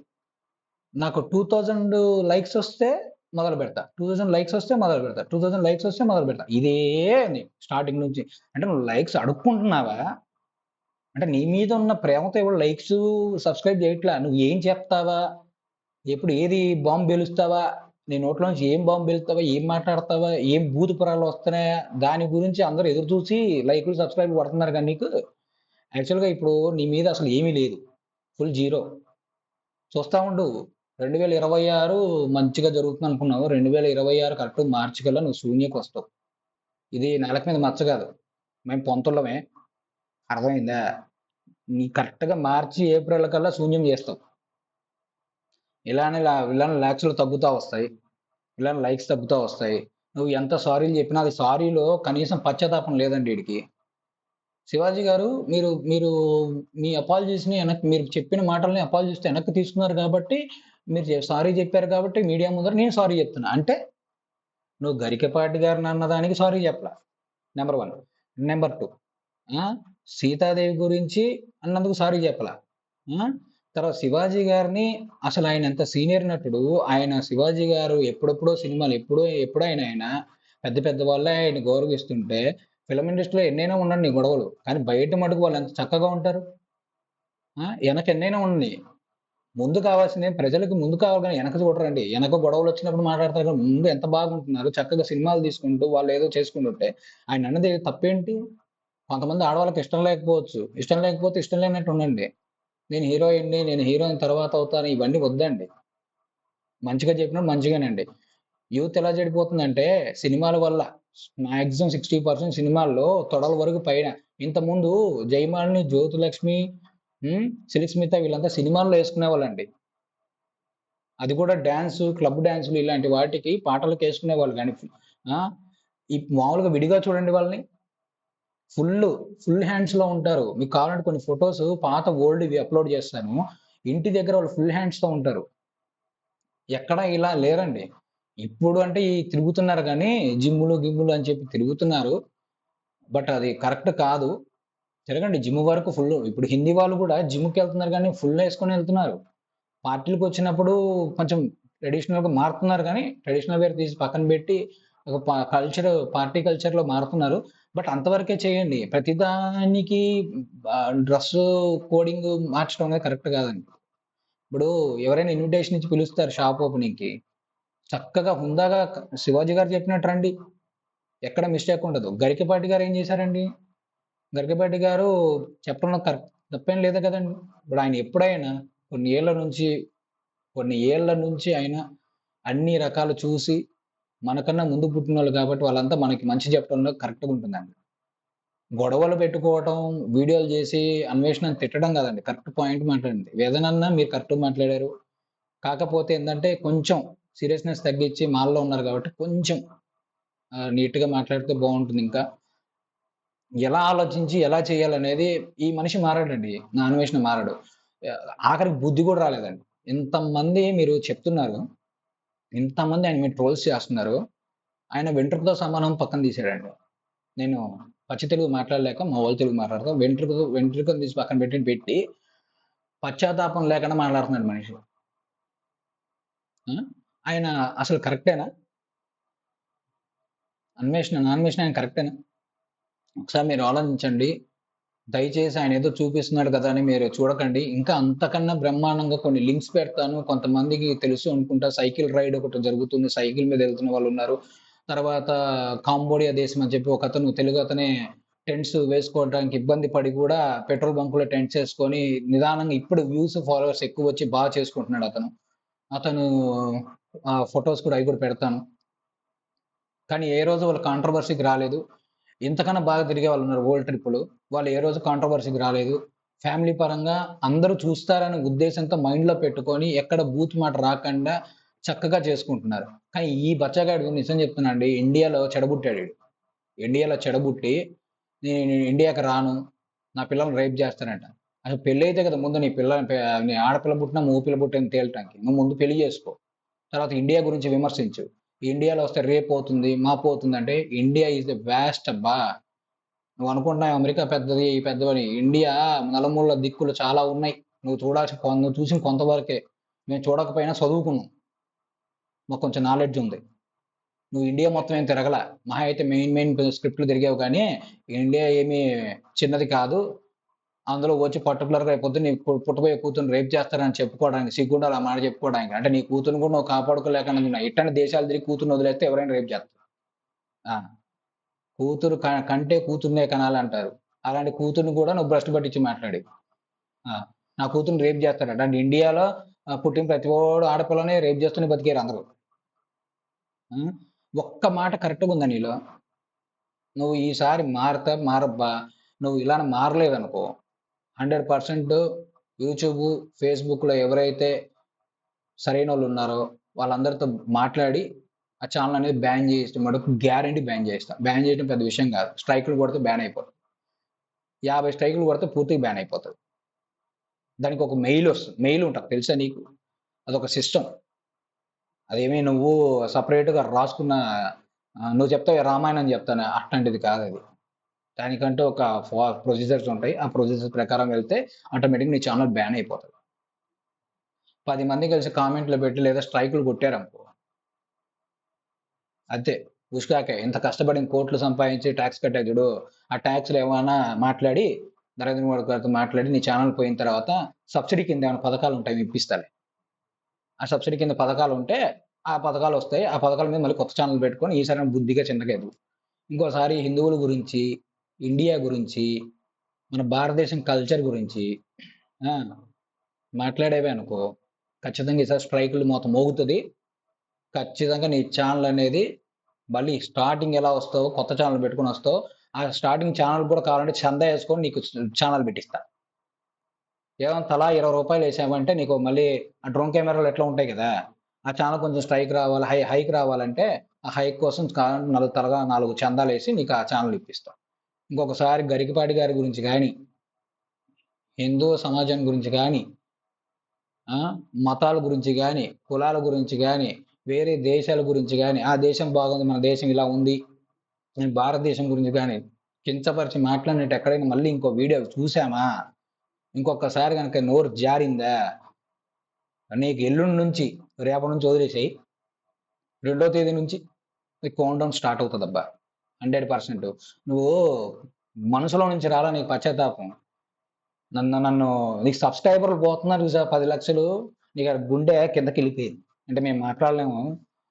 A: నాకు టూ థౌజండ్ లైక్స్ వస్తే మొదలు పెడతా. టూ థౌజండ్ లైక్స్ వస్తే మొదలు పెడతా. టూ థౌజండ్ లైక్స్ వస్తే మొదలు పెడతా. ఇదే స్టార్టింగ్ నుంచి. అంటే నువ్వు లైక్స్ అడుక్కుంటున్నావా? అంటే నీ మీద ఉన్న ప్రేమతో ఎవరు లైక్స్ సబ్స్క్రైబ్ చేయట్లా? నువ్వు ఏం చెప్తావా ఎప్పుడు ఏది బాంబు పేలుస్తావా? నీ నోట్లో నుంచి ఏం బాంబు పేలుస్తావా? ఏం మాట్లాడతావా? ఏం భూతపురాలు వస్తున్నాయా? దాని గురించి అందరూ ఎదురు చూసి లైక్లు సబ్స్క్రైబ్ పడుతున్నారు కానీ నీకు? యాక్చువల్గా ఇప్పుడు నీ మీద అసలు ఏమీ లేదు. Full zero. చూస్తా ఉండు. రెండు వేల ఇరవై ఆరు మంచిగా జరుగుతుంది అనుకున్నావు. రెండు వేల ఇరవై ఆరు కరెక్ట్ మార్చి కల్లా నువ్వు శూన్యకు వస్తావు. ఇది నెలకు మీద మచ్చ కాదు. మేము పొంతులమే అర్థమైందా? నీ కరెక్ట్గా మార్చి ఏప్రిల్ కల్లా శూన్యం చేస్తావు. ఇలానే లా- ఇలానే లాక్స్లు తగ్గుతూ వస్తాయి. ఇలానే లైక్స్ తగ్గుతూ వస్తాయి. నువ్వు ఎంత సారీలు చెప్పినా అది సారీలో కనీసం పశ్చాత్తాపం లేదండి వీడికి. శివాజీ గారు మీరు మీరు మీ అపాలజీస్ని వెనక్కి మీరు చెప్పిన మాటల్ని అపాలజీస్తో వెనక్కి తీసుకున్నారు కాబట్టి మీరు సారీ చెప్పారు కాబట్టి మీడియా ముందర నేను సారీ చెప్తున్నా. అంటే నువ్వు గరికపాటి గారిని అన్నదానికి సారీ చెప్పలా. Number one number two Sitadevi గురించి అన్నందుకు సారీ చెప్పలా. తర్వాత శివాజీ గారిని అసలు ఆయన ఎంత సీనియర్ నటుడు ఆయన శివాజీ గారు ఎప్పుడెప్పుడో సినిమాలు ఎప్పుడో ఎప్పుడో ఆయన ఆయన పెద్ద పెద్ద వాళ్ళే ఆయన గౌరవిస్తుంటే ఫిలిం ఇండస్ట్రీలో ఎన్నైనా ఉండండి గొడవలు. కానీ బయట మటుకు వాళ్ళు ఎంత చక్కగా ఉంటారు? వెనక ఎన్నైనా ఉండండి. ముందు కావాల్సింది ప్రజలకు ముందు కావాలి కానీ వెనక చూడరండి. వెనక గొడవలు వచ్చినప్పుడు మాట్లాడతారు ముందు ఎంత బాగుంటున్నారు చక్కగా సినిమాలు తీసుకుంటూ వాళ్ళు ఏదో చేసుకుంటుంటే ఆయన అన్నది తప్పేంటి? కొంతమంది ఆడవాళ్ళకి ఇష్టం లేకపోవచ్చు. ఇష్టం లేకపోతే ఇష్టం లేనట్టు ఉండండి. నేను హీరోయిన్ని నేను హీరోయిన్ తర్వాత అవుతాను ఇవన్నీ వద్దండి. మంచిగా చెప్పినప్పుడు మంచిగానండి. యూత్ ఎలా చెడిపోతుందంటే సినిమాల వల్ల మాక్సిమం సిక్స్టీ పర్సెంట్ సినిమాల్లో తొడల వరకు పైన. ఇంతకుముందు జయమాలిని జ్యోతిలక్ష్మి ఉమ్, వీళ్ళంతా సినిమాల్లో వేసుకునే వాళ్ళండి అది కూడా డ్యాన్స్ క్లబ్ డ్యాన్సులు ఇలాంటి వాటికి పాటలకు వేసుకునే వాళ్ళు కానీ ఈ మామూలుగా విడిగా చూడండి వాళ్ళని. ఫుల్ ఫుల్ హ్యాండ్స్లో ఉంటారు. మీకు కావాలంటే కొన్ని ఫొటోస్ పాత ఓల్డ్ ఇవి అప్లోడ్ చేస్తాను. ఇంటి దగ్గర వాళ్ళు ఫుల్ హ్యాండ్స్తో ఉంటారు. ఎక్కడ ఇలా లేరండి. ఇప్పుడు అంటే ఈ తిరుగుతున్నారు కానీ జిమ్ములు గిమ్ములు అని చెప్పి తిరుగుతున్నారు. బట్ అది కరెక్ట్ కాదు. తిరగండి జిమ్ వరకు ఫుల్ ఇప్పుడు హిందీ వాళ్ళు కూడా జిమ్కి వెళ్తున్నారు కానీ ఫుల్ వేసుకొని వెళ్తున్నారు. పార్టీలకు వచ్చినప్పుడు కొంచెం ట్రెడిషనల్గా మారుతున్నారు కానీ ట్రెడిషనల్ వేర్ తీసి పక్కన పెట్టి ఒక కల్చర్ పార్టీ కల్చర్లో మారుతున్నారు. బట్ అంతవరకే చేయండి. ప్రతిదానికి డ్రెస్ కోడింగ్ మార్చడం అనేది కరెక్ట్ కాదండి. ఇప్పుడు ఎవరైనా ఇన్విటేషన్ ఇచ్చి పిలుస్తారు షాప్ ఓపెనింగ్కి చక్కగా హుందాగా శివాజీ గారు చెప్పినట్టు రండి. ఎక్కడ మిస్టేక్ ఉండదు. గరికపాటి గారు ఏం చేశారండి? గరికపాటి గారు చెప్పడంలో కరెక్ట్ తప్పేం లేదు కదండి. ఇప్పుడు ఆయన ఎప్పుడైనా కొన్ని ఏళ్ళ నుంచి కొన్ని ఏళ్ళ నుంచి ఆయన అన్ని రకాలు చూసి మనకన్నా ముందు పుట్టిన వాళ్ళు కాబట్టి వాళ్ళంతా మనకి మంచి చెప్పడంలో కరెక్ట్గా ఉంటుందండి. గొడవలు పెట్టుకోవటం వీడియోలు చేసి అన్వేషణ తిట్టడం కాదండి. కరెక్ట్ పాయింట్ మాట్లాడండి వేదనన్నా మీరు కరెక్ట్ మాట్లాడారు. కాకపోతే ఏంటంటే కొంచెం సీరియస్నెస్ తగ్గించి మాల్లో ఉన్నారు కాబట్టి కొంచెం నీట్గా మాట్లాడితే బాగుంటుంది ఇంకా. ఎలా ఆలోచించి ఎలా చేయాలనేది ఈ మనిషి మారాడండి. నా అన్వేషణ మారాడు. ఆఖరికి బుద్ధి కూడా రాలేదండి. ఇంతమంది మీరు చెప్తున్నారు ఇంతమంది ఆయన మీరు ట్రోల్స్ చేస్తున్నారు. ఆయన వెంట్రుకతో సమానం పక్కన తీసాడండి నేను పచ్చి తెలుగు మాట్లాడలేక మా వాళ్ళు తెలుగు మాట్లాడతా వెంట్రుకతో వెంట్రుకను తీసి పక్కన పెట్టి పెట్టి పశ్చాత్తాపం లేకుండా మాట్లాడుతున్నాడు మనిషి. ఆయన అసలు కరెక్టేనా? అన్వేషణ అన్వేషణ ఆయన కరెక్టేనా? ఒకసారి మీరు ఆలోచించండి. దయచేసి ఆయన ఏదో చూపిస్తున్నాడు కదా అని మీరు చూడకండి. ఇంకా అంతకన్నా బ్రహ్మాండంగా కొన్ని లింక్స్ పెడతాను. కొంతమందికి తెలుసు అనుకుంటా. సైకిల్ రైడ్ ఒకటి జరుగుతుంది. సైకిల్ మీద వెళ్తున్న వాళ్ళు ఉన్నారు. తర్వాత కాంబోడియా దేశం అని చెప్పి ఒక అతను తెలుగు అతనే టెంట్స్ వేసుకోవడానికి ఇబ్బంది పడి కూడా పెట్రోల్ బంకులో టెంట్స్ వేసుకొని నిదానంగా ఇప్పుడు వ్యూస్ ఫాలోవర్స్ ఎక్కువ వచ్చి బాగా చేసుకుంటున్నాడు అతను. అతను ఫొటోస్ కూడా అవి కూడా పెడతాను. కానీ ఏ రోజు వాళ్ళు కాంట్రవర్సీకి రాలేదు. ఇంతకన్నా బాగా తిరిగే వాళ్ళు ఉన్నారు వరల్డ్ ట్రిప్పులు వాళ్ళు ఏ రోజు కాంట్రవర్సీకి రాలేదు. ఫ్యామిలీ పరంగా అందరూ చూస్తారనే ఉద్దేశంతో మైండ్లో పెట్టుకొని ఎక్కడ బూత్ మాట రాకుండా చక్కగా చేసుకుంటున్నారు. కానీ ఈ బచ్చగాడు నిజం చెప్తున్నాండి ఇండియాలో చెడబుట్టాడు ఇండియాలో చెడబుట్టి నేను ఇండియాకి రాను నా పిల్లల్ని రేప్ చేస్తానంట అసలు పెళ్ళి అయితే కదా ముందు నీ పిల్ల నీ ఆడపిల్ల పుట్టినా మూ పిల్ల పుట్టిన తేలటానికి. నువ్వు ముందు పెళ్ళి చేసుకో. తర్వాత ఇండియా గురించి విమర్శించు. ఇండియాలో వస్తే రేపు అవుతుంది మాపు అవుతుంది అంటే ఇండియా ఈజ్ ద వ్యాస్ట్ అబ్బా. నువ్వు అనుకుంటున్నావు అమెరికా పెద్దది ఈ పెద్దవని. ఇండియా నలుమూల దిక్కులు చాలా ఉన్నాయి. నువ్వు చూడాల్సి నువ్వు చూసిన కొంతవరకే. మేము చూడకపోయినా చదువుకున్నాం మాకు కొంచెం నాలెడ్జ్ ఉంది. నువ్వు ఇండియా మొత్తం ఏం తిరగల? మహా అయితే మెయిన్ మెయిన్ స్క్రిప్ట్లు తిరిగావు కానీ ఇండియా ఏమీ చిన్నది కాదు. అందులో వచ్చి పర్టికులర్గా అయిపోతే నీ పుట్టబోయే కూతురు రేపు చేస్తారని చెప్పుకోవడానికి సిగ్గుండాలి ఆ మాట చెప్పుకోవడానికి. అంటే నీ కూతురు కూడా నువ్వు కాపాడుకోలేకుండా ఎట్టని దేశాలు తిరిగి కూతురుని వదిలేస్తే ఎవరైనా రేపు చేస్తారు. ఆ. కూతురు క- కంటే కూతుర్నే కనాలంటారు. అలాంటి కూతుర్ని కూడా నువ్వు భ్రష్టు పట్టించి మాట్లాడి. నా కూతురుని రేపు చేస్తారట అంటే ఇండియాలో పుట్టిన ప్రతి ఓడు ఆడపిల్లనే రేపు చేస్తూనే బతికారు అందరూ. ఒక్క మాట కరెక్ట్గా ఉందా నీలో? నువ్వు ఈసారి మారతా మారబ్బా. నువ్వు ఇలా మారలేదనుకో. హండ్రెడ్ పర్సెంట్ యూట్యూబ్ ఫేస్బుక్లో ఎవరైతే సరైన వాళ్ళు ఉన్నారో వాళ్ళందరితో మాట్లాడి ఆ ఛానల్ అనేది బ్యాన్ చేసి మటుకు గ్యారంటీ బ్యాన్ చేస్తాం. బ్యాన్ చేయడం పెద్ద విషయం కాదు. స్ట్రైకులు కొడితే బ్యాన్ అయిపోతుంది యాభై స్ట్రైకులు కొడితే పూర్తిగా బ్యాన్ అయిపోతుంది దానికి ఒక మెయిల్ వస్తుంది. మెయిల్ ఉంటుంది. తెలుసా నీకు? అదొక సిస్టమ్. అదేమీ నువ్వు సపరేట్గా రాసుకున్న నువ్వు చెప్తావు రామాయణం చెప్తాను అట్లాంటిది కాదు అది. దానికంటే ఒక ప్రొసీజర్స్ ఉంటాయి. ఆ ప్రొసీజర్స్ ప్రకారం వెళ్తే ఆటోమేటిక్ నీ ఛానల్ బ్యాన్ అయిపోతుంది. పది మంది కలిసి కామెంట్లు పెట్టి లేదా స్ట్రైకులు కొట్టారనుకో. అంతే. ఉష్కాకే ఇంత కష్టపడి కోట్లు సంపాదించి ట్యాక్స్ కట్టే చూడు. ఆ ట్యాక్స్లు ఏమైనా మాట్లాడి నరేంద్ర మోడీ గారితో మాట్లాడి నీ ఛానల్ పోయిన తర్వాత సబ్సిడీ కింద ఏమైనా పథకాలు ఉంటాయి ఇప్పిస్తాలే. ఆ సబ్సిడీ కింద పథకాలు ఉంటే ఆ పథకాలు వస్తాయి. ఆ పథకాల మీద మళ్ళీ కొత్త ఛానల్ పెట్టుకొని ఈసారి బుద్ధిగా చిన్నగా ఇంకోసారి హిందువుల గురించి ఇండియా గురించి మన భారతదేశం కల్చర్ గురించి మాట్లాడేవి మాట్లాడేవే అనుకో. ఖచ్చితంగా ఈసారి స్ట్రైకులు మొత్తం మోగుతుంది. ఖచ్చితంగా నీ ఛానల్ అనేది మళ్ళీ స్టార్టింగ్ ఎలా వస్తావో కొత్త ఛానల్ పెట్టుకొని వస్తావు ఆ స్టార్టింగ్ ఛానల్ కూడా కావాలంటే చందా వేసుకొని నీకు ఛానల్ పెట్టిస్తా. ఏమైనా తలా ఇరవై రూపాయలు వేసామంటే నీకు మళ్ళీ ఆ డ్రోన్ కెమెరాలు ఎట్లా ఉంటాయి కదా ఆ ఛానల్ కొంచెం స్ట్రైక్ రావాలి హై హైక్ రావాలంటే ఆ హైక్ కోసం నలుగు నాలుగు తలగా నాలుగు చందాలు వేసి నీకు ఆ ఛానల్ ఇప్పిస్తాం. ఇంకొకసారి గరికపాటి గారి గురించి కానీ హిందూ సమాజం గురించి కానీ మతాల గురించి కానీ కులాల గురించి కానీ వేరే దేశాల గురించి కానీ ఆ దేశం బాగుంది మన దేశం ఇలా ఉంది నేను భారతదేశం గురించి కానీ కించపరిచి మాట్లాడినట్టు ఎక్కడైనా మళ్ళీ ఇంకో వీడియో చూసామా ఇంకొకసారి కనుక నోరు జారిందా? నీకు ఎల్లుండి నుంచి రేపటి నుంచి వదిలేసాయి. రెండో తేదీ నుంచి నీకు కౌంట్ డౌన్ స్టార్ట్ అవుతుంది అబ్బా హండ్రెడ్ పర్సెంట్. నువ్వు మనసులో నుంచి రాలా నీకు పశ్చాత్తాపం? నన్ను నన్ను నీకు సబ్స్క్రైబర్లు పోతున్నారు చూసా పది లక్షలు నీకు గుండె కిందకి వెళ్ళిపోయింది. అంటే మేము మాట్లాడలేము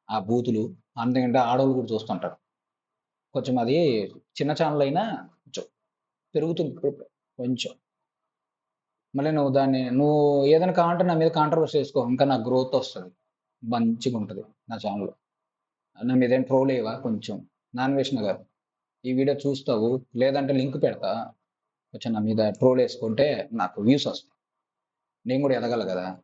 A: ఆ బూతులు అందుకంటే ఆడవాళ్ళు కూడా చూస్తుంటారు. కొంచెం అది చిన్న ఛానల్ అయినా కొంచెం పెరుగుతుంది కొంచెం. మళ్ళీ నువ్వు దాన్ని నువ్వు ఏదైనా కావాలంటే నా మీద కాంట్రవర్సీ చేసుకో ఇంకా నా గ్రోత్ వస్తుంది. మంచిగా ఉంటుంది నా ఛానల్లో నా మీద ఏం ట్రోల్ అయ్యవా కొంచెం. నాన్ వేసిన గారు. ఈ వీడియో చూస్తావు లేదంటే లింక్ పెడతా. కొంచెం నా మీద ట్రోల్ వేసుకుంటే నాకు వ్యూస్ వస్తాయి. నేను కూడా ఎదగల కదా.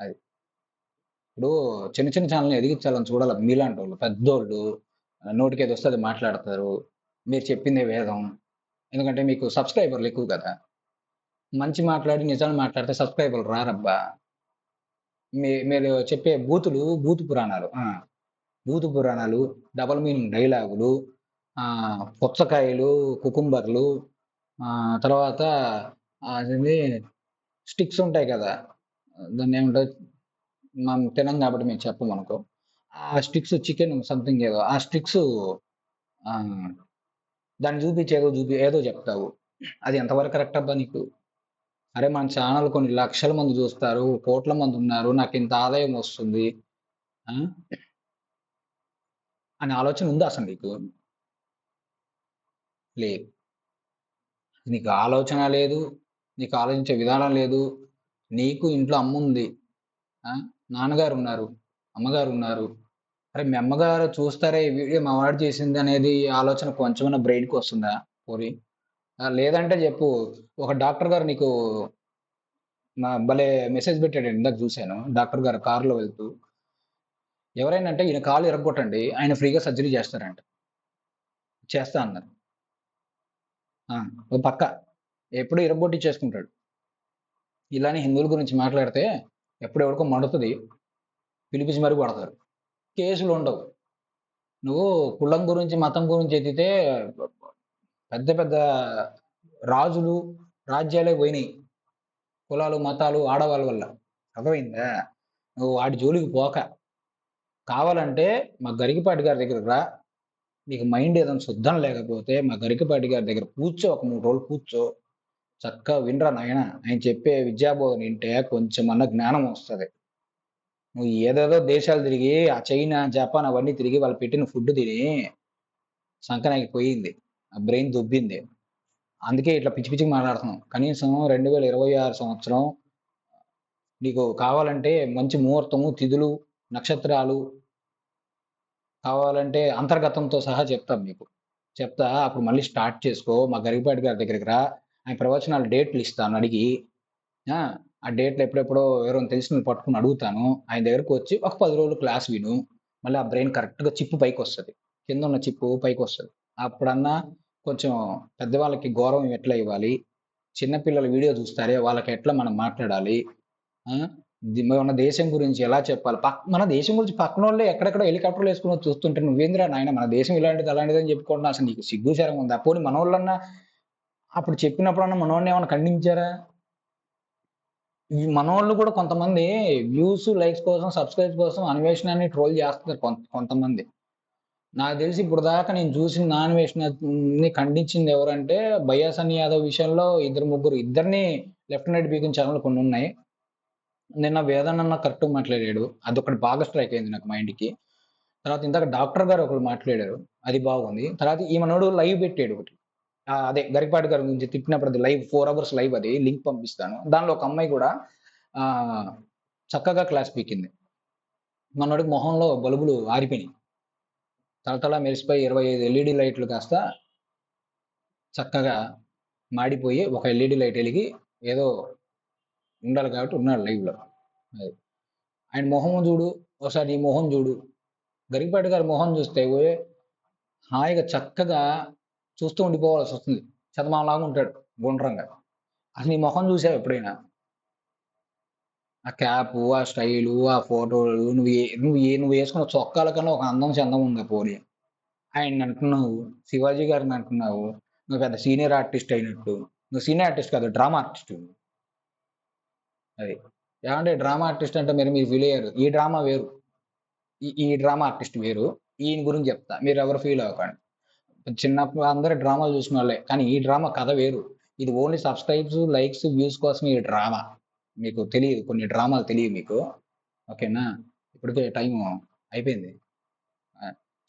A: అది. ఇప్పుడు చిన్న చిన్న ఛానల్ని ఎదిగించాలని చూడాలి. మీలాంటి వాళ్ళు పెద్దోళ్ళు నోటికి ఏది వస్తే అది మాట్లాడతారు. మీరు చెప్పిందే వేదం. ఎందుకంటే మీకు సబ్స్క్రైబర్లు ఎక్కువ కదా. మంచి మాట్లాడి నిజాలు మాట్లాడితే సబ్స్క్రైబర్లు రారబ్బా. మీ మీరు చెప్పే బూతులు బూతు పురాణాలు. ఆ, పురాణాలు డబల్ మీనింగ్ డైలాగులు పుచ్చకాయలు కుకుంబర్లు తర్వాత అది స్టిక్స్ ఉంటాయి కదా. దాన్ని ఏమంటారు? మనం తినం కాబట్టి మేము చెప్పం అనుకో. ఆ స్టిక్స్ చికెన్ సంథింగ్ ఏదో ఆ స్టిక్స్ దాన్ని చూపించి ఏదో చూపి ఏదో చెప్తావు. అది ఎంతవరకు కరెక్ట్ అబ్బా నీకు? అరే మన ఛానల్ కొన్ని లక్షల మంది చూస్తారు కోట్ల మంది ఉన్నారు నాకు ఇంత ఆదాయం వస్తుంది అనే ఆలోచన ఉందా అసలు నీకు? లేదు. నీకు ఆలోచన లేదు నీకు ఆలోచించే విధానం లేదు. నీకు ఇంట్లో అమ్మ ఉంది. నాన్నగారు ఉన్నారు అమ్మగారు ఉన్నారు. అరే మీ అమ్మగారు చూస్తారే ఈ వీడియో మా వాడు చేసింది అనేది ఆలోచన కొంచెమైనా బ్రెయిన్కి వస్తుందా? పోరి లేదంటే చెప్పు. ఒక డాక్టర్ గారు నీకు నా భలే మెసేజ్ పెట్టాడు ఇందాక చూశాను. డాక్టర్ గారు కారులో వెళ్తూ. ఎవరైనా అంటే ఈయన కాలు ఇరగొట్టండి ఆయన ఫ్రీగా సర్జరీ చేస్తారంట. చేస్తా అన్నారు. ఓ పక్క. ఎప్పుడు ఇరగొట్టి చేసుకుంటాడు ఇలానే హిందువుల గురించి మాట్లాడితే ఎప్పుడు ఎవరికో మండుతుంది పిలిపించి మరీ పడతారు కేసులు ఉండవు. నువ్వు కులం గురించి మతం గురించి ఎత్తితే పెద్ద పెద్ద రాజులు రాజ్యాలే పోయినాయి. కులాలు మతాలు ఆడవాళ్ళ వల్ల. అర్థమైందా? నువ్వు వాడి జోలికి పోక. కావాలంటే మా గరికిపాటి గారి దగ్గరకు రా. నీకు మైండ్ ఏదైనా శుద్ధం లేకపోతే మా గరికపాటి గారి దగ్గర కూర్చో ఒక మూడు రోజులు కూర్చో. చక్కగా వినరా నాయన ఆయన చెప్పే విద్యాబోధన వింటే కొంచెం అన్న జ్ఞానం వస్తుంది. నువ్వు ఏదేదో దేశాలు తిరిగి ఆ చైనా జపాన్ అవన్నీ తిరిగి వాళ్ళు పెట్టిన ఫుడ్ తిని సంకనాకి పోయింది. ఆ బ్రెయిన్ దుబ్బింది. అందుకే ఇట్లా పిచ్చి పిచ్చికి మాట్లాడుతున్నాం. కనీసం రెండు వేల ఇరవై ఆరు సంవత్సరం నీకు కావాలంటే మంచి ముహూర్తము తిథులు నక్షత్రాలు కావాలంటే అంతర్గతంతో సహా చెప్తాం మీకు. చెప్తా అప్పుడు మళ్ళీ స్టార్ట్ చేసుకో. మా గరిపాటి గారి దగ్గరికి రా. ఆయన ప్రవచనాలు డేట్లు ఇస్తాను అడిగి. ఆ, డేట్లు ఎప్పుడెప్పుడో ఎవరైనా తెలిసిన పట్టుకుని అడుగుతాను. ఆయన దగ్గరకు వచ్చి ఒక పది రోజులు క్లాస్ విను. మళ్ళీ ఆ బ్రెయిన్ కరెక్ట్గా చిప్పు పైకి వస్తుంది. కింద ఉన్న చిప్పు పైకి వస్తుంది. అప్పుడన్నా కొంచెం పెద్దవాళ్ళకి గౌరవం ఎట్లా ఇవ్వాలి? చిన్నపిల్లల వీడియో చూస్తారే? వాళ్ళకి ఎట్లా మనం మాట్లాడాలి? మన దేశం గురించి ఎలా చెప్పాలి? పక్ మన దేశం గురించి పక్కన వాళ్ళే ఎక్కడెక్కడ హెలికాప్టర్లు వేసుకుని చూస్తుంటే నువ్వేంద్రా నాయన మన దేశం ఇలాంటిది అలాంటిది అని చెప్పుకుంటున్నా అసలు నీకు సిగ్గుచారం ఉందా? పోనీ మన వాళ్ళన్నా అప్పుడు చెప్పినప్పుడన్నా మనోళ్ళని ఏమైనా ఖండించారా? మనోళ్ళు కూడా కొంతమంది వ్యూస్ లైక్స్ కోసం సబ్స్క్రైబ్ కోసం అన్వేషణాన్ని ట్రోల్ చేస్తున్నారు కొంత కొంతమంది. నాకు తెలిసి ఇప్పుడు దాకా నేను చూసిన నాన్వేషణని ఖండించింది ఎవరంటే బయాసని యాదవ్ విషయంలో ఇద్దరు ముగ్గురు ఇద్దరిని లెఫ్ట్ అండ్ ఛానల్ కొన్ని ఉన్నాయి. నిన్న వేదనన్న కరెక్ట్ మాట్లాడాడు. అదొకటి బాగా స్ట్రైక్ అయింది నాకు మైండ్కి తర్వాత ఇందాక డాక్టర్ గారు ఒకరు మాట్లాడారు. అది బాగుంది. తర్వాత ఈ మనోడు లైవ్ పెట్టాడు ఒకటి. అదే గరిపాటి గారి గురించి తిప్పినప్పుడు అది లైవ్ ఫోర్ అవర్స్ లైవ్ అది. లింక్ పంపిస్తాను. దానిలో ఒక అమ్మాయి కూడా చక్కగా క్లాస్ పీకింది. మనోడికి మొహంలో బలుబులు ఆరిపోయినాయి. తలతల మెరిసిపోయి ఇరవై ఐదు ఎల్ఈడి లైట్లు కాస్త చక్కగా మాడిపోయి ఒక ఎల్ఈడి లైట్ వెలిగి ఏదో ఉండాలి కాబట్టి ఉన్నాడు లైవ్లో. అది. ఆయన మొహం చూడు ఒకసారి ఈ మొహం చూడు. గరిపాటి గారి మొహం చూస్తే హాయిగా చక్కగా చూస్తూ ఉండిపోవాల్సి వస్తుంది. చదమాలాగా ఉంటాడు గుండ్రంగా. అసలు నీ మొహం చూసావు ఎప్పుడైనా? ఆ క్యాప్ ఆ స్టైలు ఆ ఫోటోలు నువ్వు ఏ నువ్వు ఏ నువ్వు వేసుకున్న చొక్కాల కన్నా ఒక అందం చందం ఉంది ఆ పోలి ఆయన అంటున్నావు శివాజీ గారిని అంటున్నావు నువ్వు పెద్ద సీనియర్ ఆర్టిస్ట్ అయినట్టు. నువ్వు సీనియర్ ఆర్టిస్ట్ కాదు డ్రామా ఆర్టిస్ట్. అది. ఏమంటే డ్రామా ఆర్టిస్ట్ అంటే మీరు మీరు ఫీల్ అయ్యారు. ఈ డ్రామా వేరు. ఈ ఈ డ్రామా ఆర్టిస్ట్ వేరు. ఈయన గురించి చెప్తా. మీరు ఎవరు ఫీల్ అవ్వకండి. చిన్నప్పుడు అందరూ డ్రామాలు చూసిన వాళ్ళే. కానీ ఈ డ్రామా కథ వేరు. ఇది ఓన్లీ సబ్స్క్రైబ్స్ లైక్స్ వ్యూస్ కోసం ఈ డ్రామా. మీకు తెలియదు. కొన్ని డ్రామాలు తెలియదు మీకు. ఓకేనా? ఇప్పటికే టైం అయిపోయింది.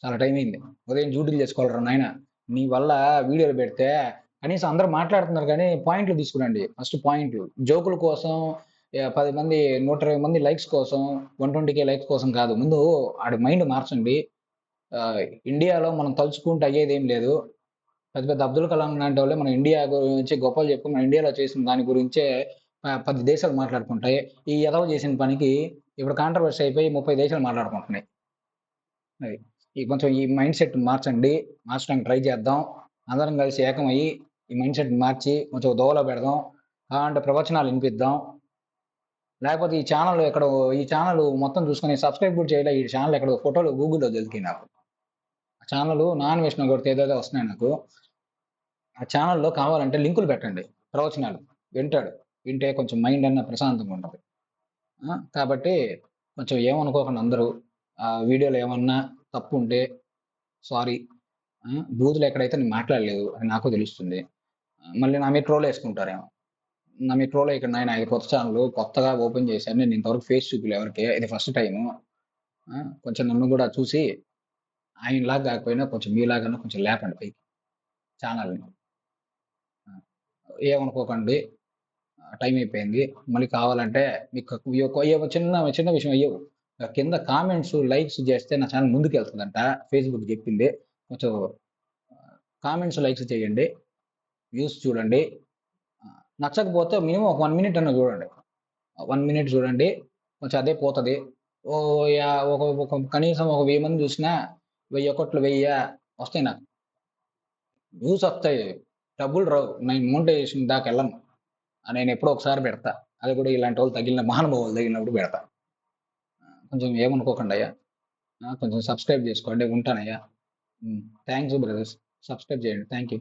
A: చాలా టైం అయింది. ఉదయం డ్యూటీలు చేసుకోవాలరా నాయన? నీ వల్ల వీడియోలు పెడితే కనీసం అందరూ మాట్లాడుతున్నారు కానీ పాయింట్లు తీసుకురండి. ఫస్ట్ పాయింట్లు జోకుల కోసం పది మంది నూట ఇరవై మంది లైక్స్ కోసం వన్ ట్వంటీ కే లైక్స్ కోసం కాదు. ముందు ఆడి మైండ్ మార్చండి. ఇండియాలో మనం తలుచుకుంటే అయ్యేది ఏం లేదు. పెద్ద పెద్ద అబ్దుల్ కలాం లాంటి వాళ్ళే మన ఇండియా గురించి గొప్పలు చెప్పు మన ఇండియాలో చేసిన దాని గురించే పది దేశాలు మాట్లాడుకుంటాయి. ఈ ఎదవ చేసిన పనికి ఇప్పుడు కాంట్రవర్సీ అయిపోయి ముప్పై దేశాలు మాట్లాడుకుంటున్నాయి. అది. ఈ కొంచెం ఈ మైండ్ సెట్ మార్చండి. మార్చడానికి ట్రై చేద్దాం. అందరం కలిసి ఏకమయ్యి ఈ మైండ్ సెట్ మార్చి కొంచెం దోవలో పెడదాం. అంటే ప్రవచనాలు వినిపిద్దాం. లేకపోతే ఈ ఛానల్ ఎక్కడ ఈ ఛానల్ మొత్తం చూసుకొని సబ్స్క్రైబ్ కూడా చేయలే. ఈ ఛానల్ ఎక్కడ ఫోటోలు గూగుల్లో దొరికి నాకు. ఆ ఛానల్ నాన్ వేసిన కొడితే ఏదో వస్తున్నాయి నాకు. ఆ ఛానల్లో కావాలంటే లింకులు పెట్టండి. ప్రవచనాలు. వింటాడు. వింటే కొంచెం మైండ్ అన్న ప్రశాంతంగా ఉంటుంది. కాబట్టి కొంచెం ఏమనుకోకుండా అందరూ ఆ వీడియోలో ఏమన్నా తప్పు ఉంటే సారీ బూతులు ఎక్కడైతే నేను మాట్లాడలేదు అని నాకు తెలుస్తుంది. మళ్ళీ నా మీద ట్రోల్ వేసుకుంటారేమో. నా మెట్రోలో ట్రోల్ ఇక్కడ నేను ఐదు కొత్త ఛానల్ కొత్తగా ఓపెన్ చేశాను. నేను ఇంతవరకు ఫేస్ చూపిలే ఎవరికి. ఇది ఫస్ట్ టైము కొంచెం నన్ను కూడా చూసి ఆయనలాగా కాకపోయినా కొంచెం మీలాగా కొంచెం లేపండి పైకి ఛానల్ని ఏమనుకోకండి. టైం అయిపోయింది. మళ్ళీ కావాలంటే మీకు చిన్న చిన్న విషయం అయ్యో కింద కామెంట్స్ లైక్స్ చేస్తే నా ఛానల్ ముందుకు వెళ్తుందంట. ఫేస్బుక్ చెప్పింది. కొంచెం కామెంట్స్ లైక్స్ చేయండి. వ్యూస్ చూడండి. నచ్చకపోతే మినిమం ఒక వన్ మినిట్ అన్న చూడండి. వన్ మినిట్ చూడండి. కొంచెం అదే పోతుంది. ఓ యా- ఒక ఒక కనీసం ఒక వెయ్యి మంది చూసినా వెయ్యి ఒకట్లు వెయ్యి వస్తాయి నాకు. వ్యూస్ వస్తాయి. డబ్బులు రావు. నేను మోనిటైజేషన్ దాకా వెళ్ళను. నేను ఎప్పుడో ఒకసారి పెడతా. అది కూడా ఇలాంటి వాళ్ళు తగిలిన మహానుభావులు తగిలినప్పుడు పెడతా. కొంచెం ఏమనుకోకండి అయ్యా. కొంచెం సబ్స్క్రైబ్ చేసుకోండి. ఉంటానయ్యా. థ్యాంక్స్ బ్రదర్స్ సబ్స్క్రైబ్ చేయండి. Thank you